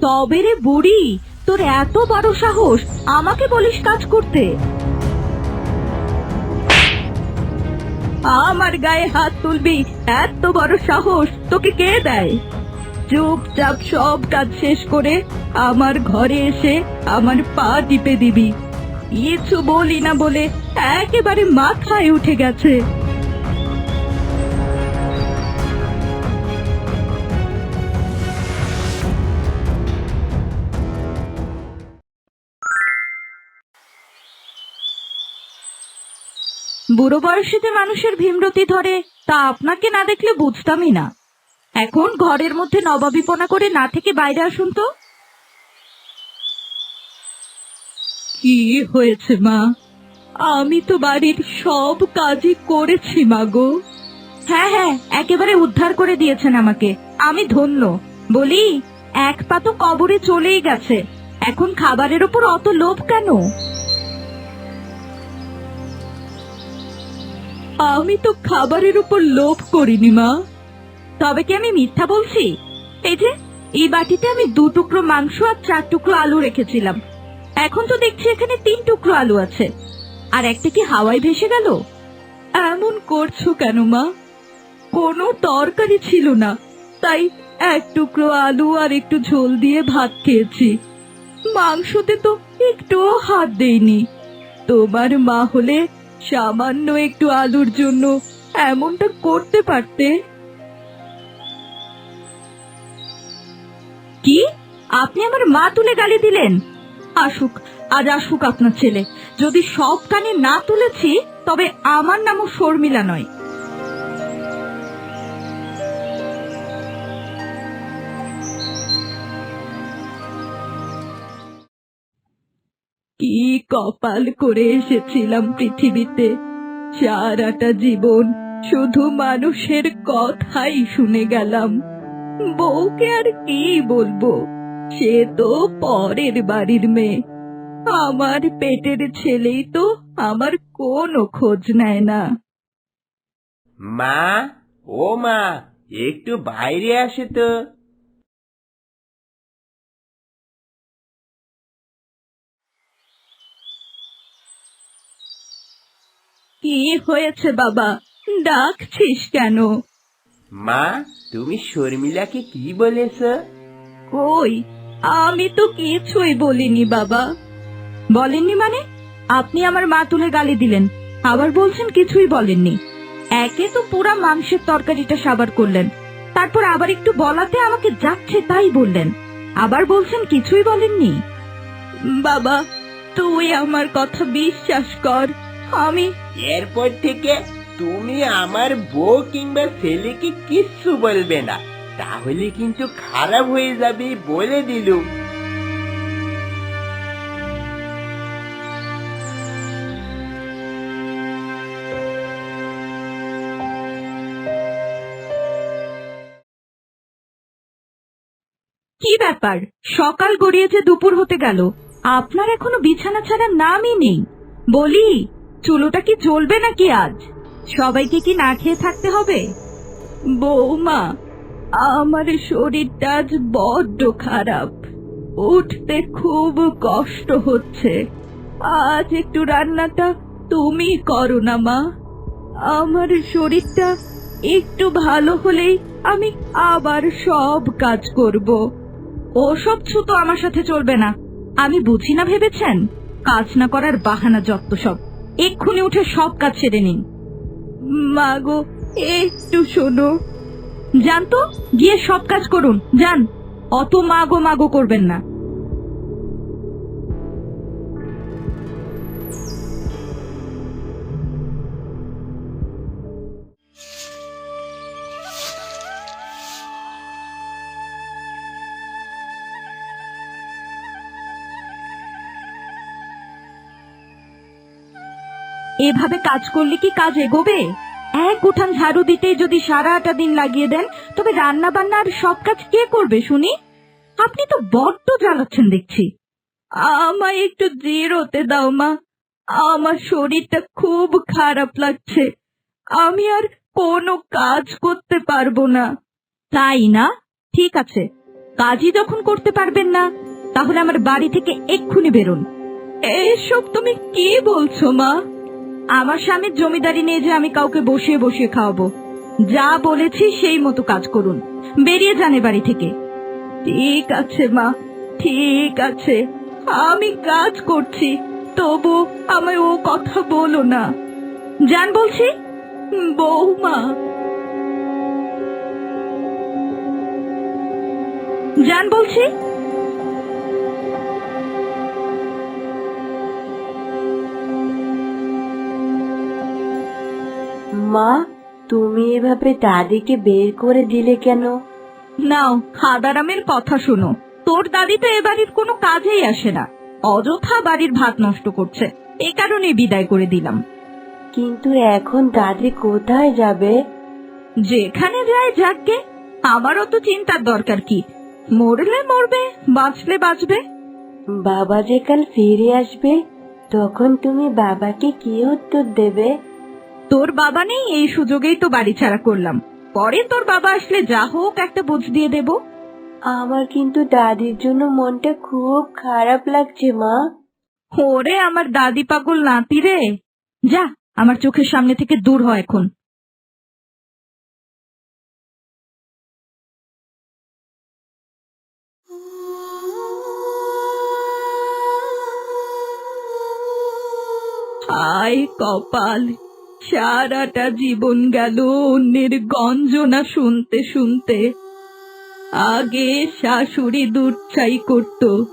তবে রে বুড়ি, তোর এত বড় সাহস, আমাকে বলিস কাজ করতে? আমার গায়ে হাত তুলবি, এত বড় সাহস, তোকে কে দেয়? চুপচাপ সব কাজ শেষ করে আমার ঘরে এসে আমার পা টিপে দিবি। কিছু বলি না বলে একেবারে মাথায় উঠে গেছে। বুড়ো বয়সীতে মানুষের ভীমরতি ধরে, তা আপনাকে না দেখলে বুঝতামই না। এখন ঘরের মধ্যে নবাবিপনা করে না থেকে বাইরে আসুন তো। কি হয়েছে মা? আমি তো বাড়ির সব কাজই করেছি মা গো। হ্যাঁ হ্যাঁ একেবারে উদ্ধার করে দিয়েছেন আমাকে। আমি ধন্য। বলি, এক পা তো কবরে চলেই গেছে। এখন খাবারের ওপর অত লোভ কেন? আমি তো খাবারের উপর লোভ করিনি, মা। তবে কি আমি মিথ্যা বলছি? এই যে, এই বাটিতে আমি দু টুকরো মাংস আর চার টুকরো আলু রেখেছিলাম। এখন তো দেখছি এখানে তিন টুকরো আলু আছে। আর একটা কি হাওয়ায় ভেসে গেল? এমন করছ কেন, মা? কোনো তরকারি ছিল না। তাই এক টুকরো আলু আর একটু ঝোল দিয়ে ভাত খেয়েছি। মাংসতে তো একটুও হাত দেইনি। তোমার মা হলে সামান্য একটু আলুর জন্য এমনটা করতে পারতে? কি? আপনি আমার মা তুলে গালি দিলেন? আসুক, আজ আসুক আপনার ছেলে। যদি সব কানে না তুলেছি, তবে আমার নামও শর্মিলা নয়। কি কপাল করে এসেছিলাম পৃথিবীতে? সারাটা জীবন শুধু মানুষের কথাই শুনে গেলাম। বউকে আর কি বলব? সে তো পরের বাড়ির মেয়ে। আমার পেটের ছেলেই তো আমার কোনো খোঁজ নেয় না। মা, ও মা, একটু বাইরে আসে তো। কি হয়েছে বাবা? ডাকছিস কেন? মা তুমি শর্মিলাকে কি বলেছ? কই? আমি তো কিছুই বলিনি বাবা। বলেননি মানে? আপনি আমার মা তুলে গালি দিলেন। আবার বলছেন কিছুই বলেননি। একে তো পুরা মাংসের তরকারিটা সাবার করলেন। তারপর আবার একটু বলাতে আমাকে যাচ্ছে তাই বললেন। আবার বলছেন কিছুই বলেননি। বাবা তুই আমার কথা বিশ্বাস কর। আমি এরপর থেকে তুমি আমার বউ কিংবা ছেলেকে কিচ্ছু বলবে না। তাহলে কিন্তু খারাপ হয়ে যাবে বলে দিলুম। কি ব্যাপার? সকাল গড়িয়েছে, দুপুর হতে গেল। আপনার এখনও বিছানা ছাড়া নামই নেই। বলি চুলোটা কি জ্বলবে নাকি আজ? সবাইকে কি না খেয়ে থাকতে হবে? বৌমা, আমার শরীরটা আজ বড্ড খারাপ। উঠতে খুব কষ্ট হচ্ছে। আজ একটু রান্নাটা তুমি করো না, মা। আমার শরীরটা একটু ভালো হলেই আমি আবার সব কাজ করব। ওসব ছুতো আমার সাথে চলবে না। আমি বুঝি না ভেবেছেন? কাজ না করার বাহানা যত্ত সব। এক্ষুনি উঠে সব কাজ সেরে নিন। মা গো, একটু শোনো। যান তো, গিয়ে সব কাজ করুন, যান। অত মাগো মাগো করবেন না। এভাবে কাজ করলে কি কাজ এগোবে? এক উঠান ঝাড়ু দিতেই যদি সারাটা দিন লাগিয়ে দেন, তবে রান্না বান্না আর সব কাজ কে করবে শুনি? আপনি তো বড্ড জ্বালাচ্ছেন দেখছি। আমায় একটু জিরোতে দাও, মা। আমার শরীরটা খুব খারাপ লাগছে। আমি আর কোনো কাজ করতে পারব না। তাই না? ঠিক আছে। কাজই যখন করতে পারবেন না, তাহলে আমার বাড়ি থেকে এক্ষুনি বেরোন। এসব তুমি কি বলছো, মা? আমার স্বামীর জমিদারি নিয়ে যে আমি কাউকে বসিয়ে বসিয়ে খাওয়াবো। যা বলেছি সেই মতো কাজ করুন। বেরিয়ে যান বাড়ি থেকে। ঠিক আছে, মা। ঠিক আছে। আমি কাজ করছি। তবু আমায় ও কথা বলো না। জান বলছি। বৌমা। জান বলছি। মা তুমি এভাবে দাদিকে বের করে দিলে কেন? নাও হাদারামের কথা শোনো। তোর দাদি তো এ বাড়ির কোনো কাজেই আসে না। অযথা বাড়ির ভাত নষ্ট করছে। এ কারণে বিদায় করে দিলাম। কিন্তু এখন দাদি কোথায় যাবে? যেখানে যায় যাকগে। আমারও তো চিন্তার দরকার কি। মরলে মরবে বাঁচলে বাঁচবে। বাবা যে কাল ফিরে আসবে তখন তুমি বাবাকে কি উত্তর দেবে? তোর বাবা নেই এই সুযোগেই তো বাড়ি ছাড়া করলাম। পরে তোর বাবা আসলে যা হোক একটা বুঝ দিয়ে দেব। আমার কিন্তু দাদির জন্য মনটা খুব খারাপ লাগছে মা। ওরে আমার দাদি পাগল নাতি রে। যা আমার চোখের সামনে থেকে দূর হয় এখন। আয় কপাল। সারাটা জীবন গেল অন্যের গঞ্জনা শুনতে শুনতে। আগে শাশুড়ি দুধ চাই করত।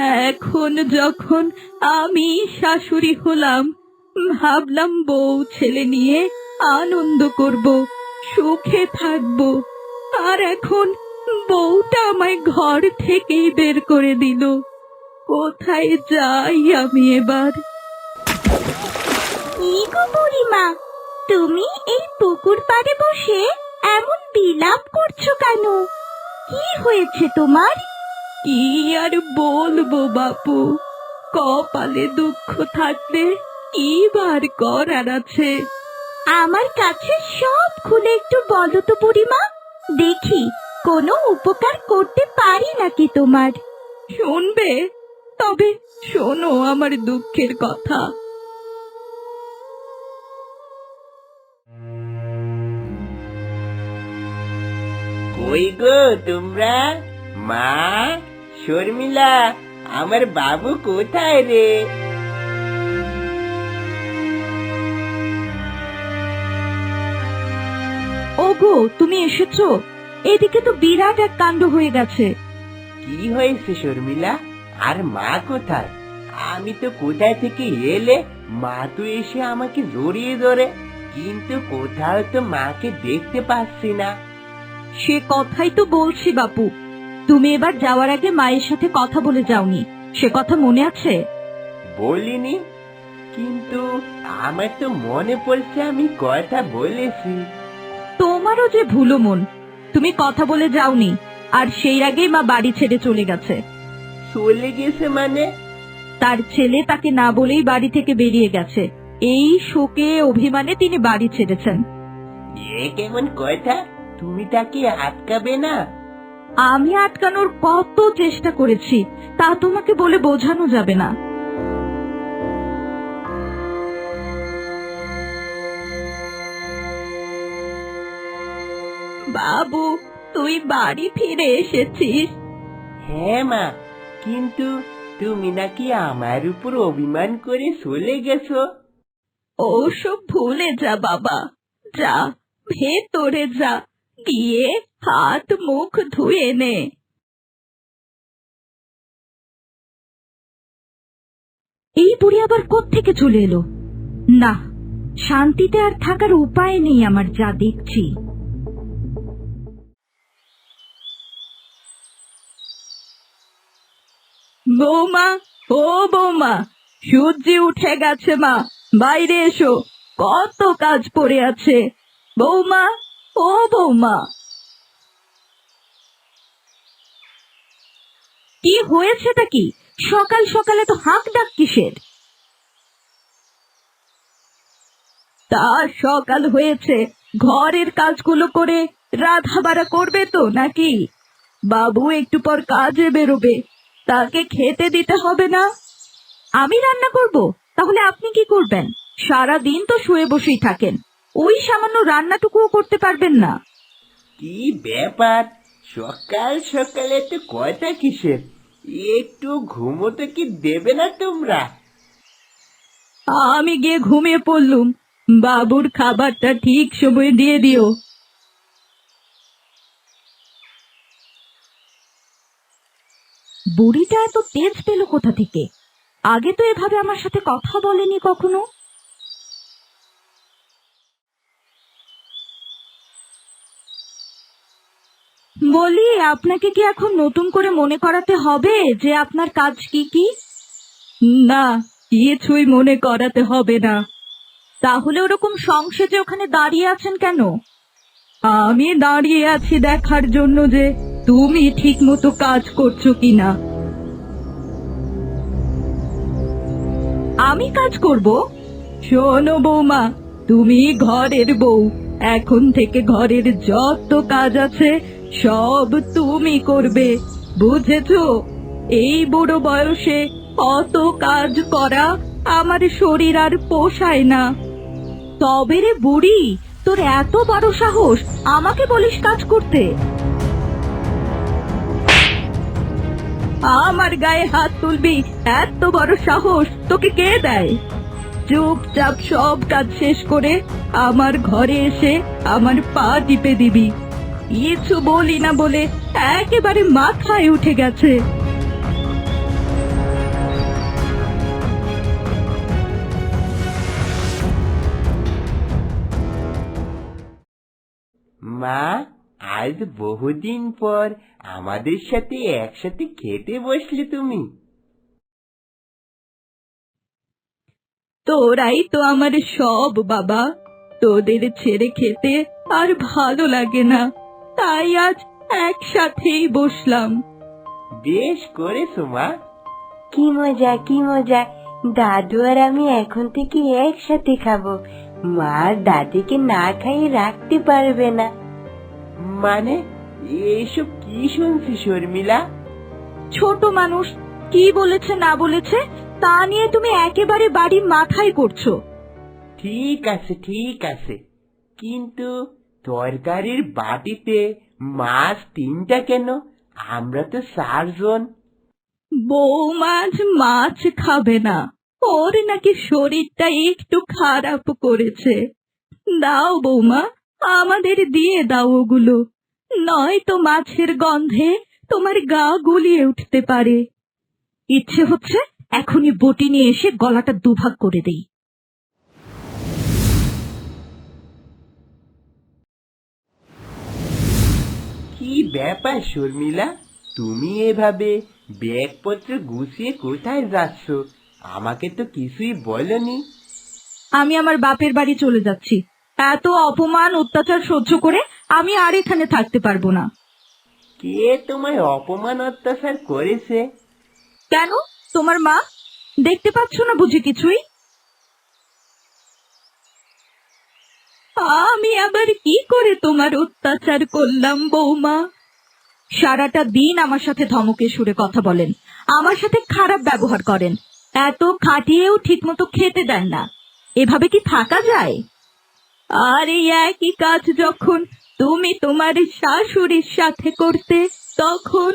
এখন যখন আমি শাশুড়ি হলাম, ভাবলাম বউ ছেলে নিয়ে আনন্দ করব, সুখে থাকব। আর এখন বউটা আমায় ঘর থেকেই বের করে দিল। কোথায় যাই আমি এবার? কি গো বুড়িমা তুমি এই পুকুর পাড়ে বসে এমন বিলাপ করছ কেন? কি হয়েছে তোমার? কি আর বলব বাপু কপালে দুঃখ থাকলে কি বার করার আছে? আমার কাছে সব খুলে একটু বলো তো বুড়িমা দেখি কোনো উপকার করতে পারি নাকি তোমার? শুনবে? তবে শোনো আমার দুঃখের কথা। কই গো তোমরা? মা শর্মিলা আমার বাবু কোথায় রে? ওগো তুমি এসেছ? এদিকে তো বিরাট এক কাণ্ড হয়ে গেছে। কি হয়েছে শর্মিলা? আর মা কোথায়? আমি তো কোথায় থেকে এলে মা তো এসে আমাকে জড়িয়ে ধরে কিন্তু কোথাও তো মাকে দেখতে পাচ্ছি না। সে কথাই তো বলছি বাপু। তুমি এবার যাওয়ার আগে মায়ের সাথে কথা বলে যাওনি। সে কথা মনে আছে? বলিনি। কিন্তু আমার তো মনে পড়ছে আমি কথা বলেছি। তোমারও যে ভুলো মন তুমি কথা বলে যাওনি আর সেই আগেই মা বাড়ি ছেড়ে চলে গেছে। চলে গেছে মানে? তার ছেলে তাকে না বলেই বাড়ি থেকে বেরিয়ে গেছে। এই শোকে অভিমানে তিনি বাড়ি ছেড়েছেন। এ কেমন কথা? তুমি তাকে আটকাবে না? আমি আটকানোর কত চেষ্টা করেছি তা তোমাকে বলে বোঝানো যাবে না। বাবু তুই বাড়ি ফিরে এসেছিস। হ্যাঁ মা কিন্তু তুমি নাকি আমার উপর অভিমান করে চলে গেছো। ওসব ভুলে যা বাবা যা ভেতরে যা। গিয়ে হাত মুখ ধুয়ে নে। এই বুড়ি আবার থেকে চলে এলো? না, শান্তিতে আর থাকার উপায় নেই আমার, যা দেখছি। বৌমা, ও বৌমা, সূর্য উঠে গেছে মা, বাইরে এসো, কত কাজ পড়ে আছে। বৌমা ও বৌমা। কি হয়েছেটা কি? সকাল সকালে তো হাঁক ডাক কিসের? তা সকাল হয়েছে। ঘরের কাজগুলো করে রাধা বাড়া করবে তো নাকি? বাবু একটু পর কাজে বেরোবে। তাকে খেতে দিতে হবে না? আমি রান্না করব? তাহলে আপনি কি করবেন? সারা দিন তো শুয়ে বসেই থাকেন। ওই সামান্য রান্নাটুকুও করতে পারবেন না। কি ব্যাপার? সকাল সকালে তো কয়টা কিসের? একটু ঘুমোতে কি দেবে না তোমরা? আমি গিয়ে ঘুমিয়ে পড়লুম। বাবুর খাবারটা ঠিক সময়ে দিয়ে দিও। বুড়িটা এত তেজ পেল কোথা থেকে? আগে তো এভাবে আমার সাথে কথা বলেনি কখনো। বলি, আপনাকে কি এখন নতুন করে মনে করাতে হবে যে আপনার কাজ কি কি? না, কিছুই মনে করাতে হবে না। তাহলে ওরকম সংসেজে ওখানে দাঁড়িয়ে আছেন কেন? আমি দাঁড়িয়ে আছি দেখার জন্য যে তুমি ঠিক মতো কাজ করছ কিনা। আমি কাজ করব? শোনো বৌমা, তুমি ঘরের বউ। এখন থেকে ঘরের যত কাজ আছে সব তুমি করবে, বুঝেছ? এই বুড়ো বয়সে অত কাজ করা আমার শরীর আর পোষায় না। তবে রে বুড়ি, তোর এত বড় সাহস, আমাকে বলিস কাজ করতে? আমার গায়ে হাত তুলবি, এত বড় সাহস তোকে কে দেয়? চুপচাপ সব কাজ শেষ করে আমার ঘরে এসে আমার পা টিপে দিবি। কিছু বলি না বলে একেবারে মাথায় উঠে গেছে। মা আজ বহুদিন পর আমাদের সাথে একসাথে খেতে বসলে তুমি। তোরাই তো আমার সব বাবা। তোদের ছেড়ে খেতে আর ভালো লাগে না। তাই আজ একসাথেই বসলাম। বেশ করেছ মা। কি মজা কি মজা। দাদু আর আমি এখন থেকে একসাথে খাব। মা দাদিকে না খাইয়ে রাখতে পারবে না। মানে এইসব কি শুনছি শর্মিলা? ছোট মানুষ কি বলেছে না বলেছে তা নিয়ে তুমি একেবারে বাড়ি মাথায় করছ ঠিক আছে ঠিক আছে। কিন্তু তরকারির বাটিতে মাছ তিনটা কেন? আমরা তো চারজন। বউ মাছ মাছ খাবে না। ওর নাকি শরীরটা একটু খারাপ করেছে। দাও বৌমা, আমাদের দিয়ে দাও ওগুলো। নয়তো মাছের গন্ধে তোমার গা গুলিয়ে উঠতে পারে। ইচ্ছে হচ্ছে এখনই বটি নিয়ে এসে গলাটা দুভাগ করে দেই। কি ব্যাপার শর্মিলা? তুমি এভাবে ব্যাগপত্র গুছিয়ে কোথায় যাচ্ছ? আমাকে তো কিছুই বলনি। আমি আমার বাপের বাড়ি চলে যাচ্ছি। এত অপমান অত্যাচার সহ্য করে আমি আর এখানে থাকতে পারব না। কে তোমায় অপমান অত্যাচার করেছে? কেন? তোমার মা? দেখতে পাচ্ছ না বুঝি কিছুই? আমি আবার কি করে তোমার অত্যাচার করলাম বৌমা? সারাটা দিন আমার সাথে ধমকে সুরে কথা বলেন। আমার সাথে খারাপ ব্যবহার করেন। এত খাটিয়েও ঠিকমতো খেতে দেন না। এভাবে কি থাকা যায়? আর এই একই কাজ যখন তুমি তোমার শাশুড়ির সাথে করতে তখন?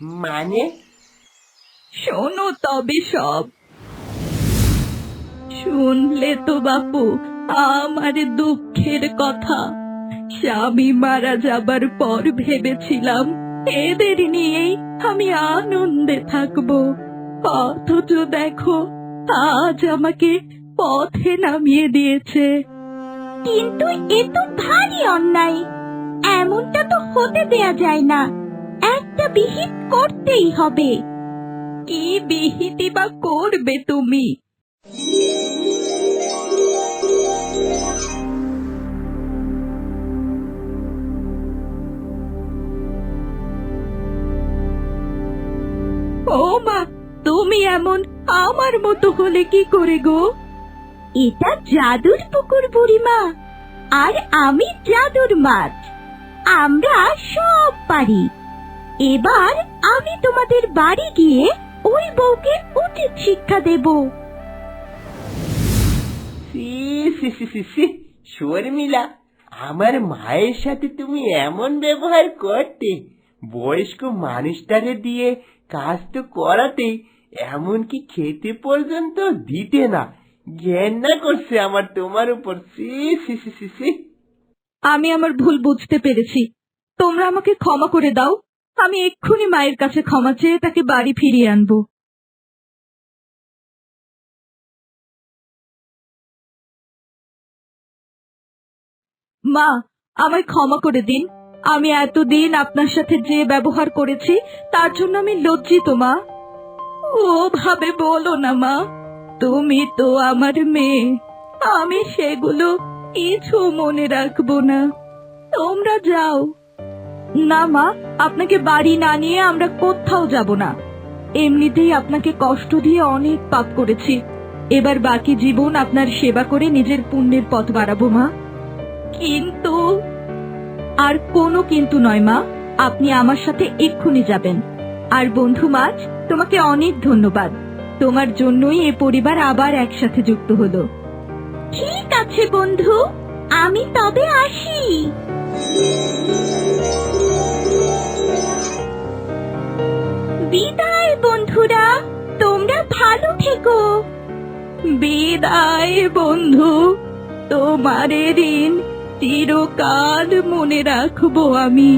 মানে? শোনো তবে সব। শুনলে তো বাপু আমার দুঃখের কথা। স্বামী মারা যাবার পর ভেবেছিলাম এদের নিয়েই আমি আনন্দে থাকব। অথচ দেখো আজ আমাকে পথে নামিয়ে দিয়েছে। কিন্তু এ তো ভারী অন্যায়। এমনটা তো হতে দেয়া যায় না। একটা বিহিত করতেই হবে। কি বিহিতি বা করবে তুমি? ও মা তুমি এমন আমার মতো হলে কি করে গো? এটা জাদুর পুকুর বুড়িমা, আর আমি জাদুর মাছ। আমরা সব পারি। এবার আমি তোমাদের বাড়ি গিয়ে ওই বউকে উচিত শিক্ষা দেব। সি সি সি শর্মিলা, আমার মায়ের সাথে তুমি এমন ব্যবহার করতে, বয়স্ক মানুষটারে দিয়ে কাজ তো করাতেই এমনকি খেতে পর্যন্ত দিতে না। ঘেন্না করছে আমার তোমার উপর। আমি আমার ভুল বুঝতে পেরেছি। তোমরা আমাকে ক্ষমা করে দাও। আমি এক্ষুনি মায়ের কাছে ক্ষমা চেয়ে তাকে বাড়ি ফিরিয়ে আনব। মা, আমায় ক্ষমা করে দিন। আমি এতদিন আপনার সাথে যে ব্যবহার করেছি, তার জন্য আমি লজ্জিত, মা। ও ভাবে বলো না, মা। তুমি তো আমার মেয়ে। আমি সেগুলো কিছু মনে রাখব না। তোমরা যাও। না, মা, আপনাকে বাড়ি না নিয়ে আমরা কোথাও যাব না। এমনিতেই আপনাকে কষ্ট দিয়ে অনেক পাপ করেছি। এবার বাকি জীবন আপনার সেবা করে নিজের পুণ্যের পথ বাড়াবো, মা। কিন্তু আর কোনো কিন্তু নয়, মা। আপনি আমার সাথে এক্ষুনি যাবেন। আর বন্ধু মাছ, তোমাকে অনেক ধন্যবাদ। তোমার জন্যই এ পরিবার আবার একসাথে যুক্ত হলো। ঠিক আছে, বন্ধু। আমি তবে আসি। বিদায়, বন্ধুরা। তোমরা ভালো থেকো। বিদায়, বন্ধু। তোমার ঋণ চিরকাল মনে রাখব আমি।